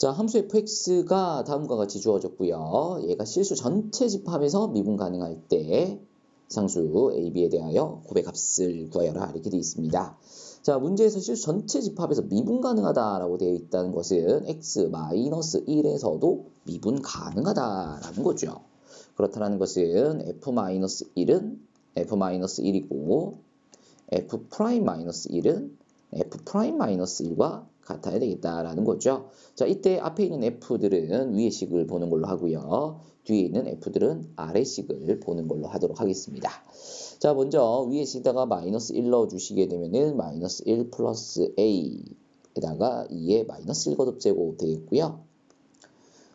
자, 함수 fx가 다음과 같이 주어졌고요. 얘가 실수 전체 집합에서 미분 가능할 때 상수 a, b에 대하여 곱의 값을 구하여라 이렇게 되어 있습니다. 자, 문제에서 실수 전체 집합에서 미분 가능하다라고 되어 있다는 것은 x-1에서도 미분 가능하다라는 거죠. 그렇다는 것은 f-1은 f-1이고 f'-1은 f'-1과 같아야 되겠다라는 거죠. 자, 이때 앞에 있는 f들은 위의 식을 보는 걸로 하고요. 뒤에 있는 f들은 아래 식을 보는 걸로 하도록 하겠습니다. 자, 먼저 위에 식에다가 마이너스 1 넣어주시게 되면은 마이너스 1 플러스 a에다가 2의 마이너스 1 거듭 제곱 되겠고요.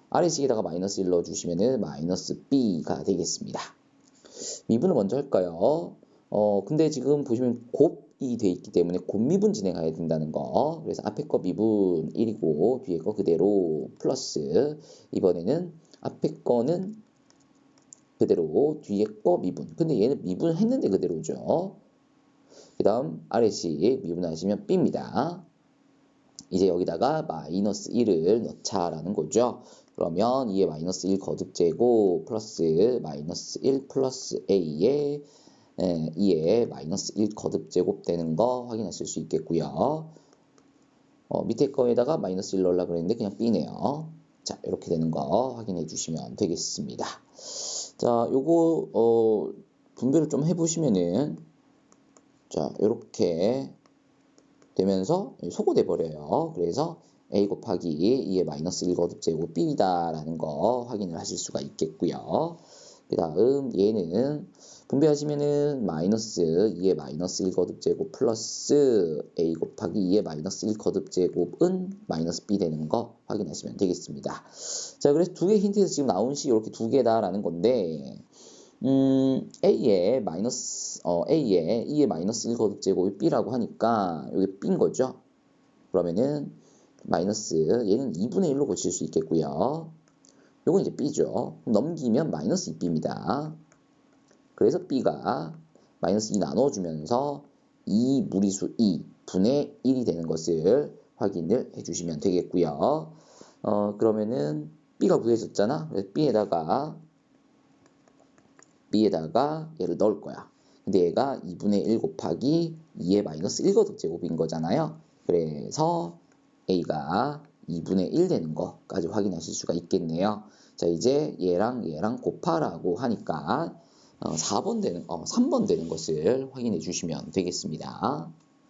아래 식에다가 마이너스 1 넣어주시면은 마이너스 b가 되겠습니다. 미분을 먼저 할까요? 어, 근데 지금 보시면 곱 이 돼 있기 때문에 곱미분 진행해야 된다는 거. 그래서 앞에 거 미분 1이고 뒤에 거 그대로 플러스 이번에는 앞에 거는 그대로 뒤에 거 미분. 근데 얘는 미분 했는데 그대로죠. 그 다음 아래식 미분하시면 b입니다. 이제 여기다가 마이너스 1을 넣자라는 거죠. 그러면 2의 마이너스 1 거듭제곱 플러스 마이너스 1 플러스 a의 2의 마이너스 1 거듭 제곱 되는 거 확인하실 수 있겠고요. 어, 밑에 거에다가 마이너스 1 넣으려고 그랬는데 그냥 b네요. 자, 이렇게 되는 거 확인해 주시면 되겠습니다. 자, 요거 어, 분배를 좀 해보시면은 자, 이렇게 되면서 소거돼 버려요. 그래서 a 곱하기 2의 마이너스 1 거듭 제곱 b다라는 거 확인을 하실 수가 있겠고요. 그 다음 얘는 분배하시면은 마이너스 2의 마이너스 1 거듭 제곱 플러스 a 곱하기 2의 마이너스 1 거듭 제곱은 마이너스 b 되는 거 확인하시면 되겠습니다. 자 그래서 두 개 힌트에서 지금 나온 식 이렇게 두 개다라는 건데 음, a의 마이너스 어, a의 2의 마이너스 1 거듭 제곱이 b라고 하니까 이게 b인 거죠. 그러면은 마이너스 얘는 2분의 1로 고칠 수 있겠고요. 요건 이제 b죠. 넘기면 마이너스 2b입니다. 그래서 b가 마이너스 2 나눠주면서 2 무리수 2 분의 1이 되는 것을 확인을 해주시면 되겠고요. 어, 그러면은 b가 구해졌잖아. 그래서 b에다가 b에다가 얘를 넣을 거야. 근데 얘가 2분의 1 곱하기 2의 마이너스 1거듭 제곱인 거잖아요. 그래서 a가 2분의 1 되는 거까지 확인하실 수가 있겠네요. 자, 이제 얘랑 얘랑 곱하라고 하니까 어, 4번 되는, 어, 3번 되는 것을 확인해 주시면 되겠습니다.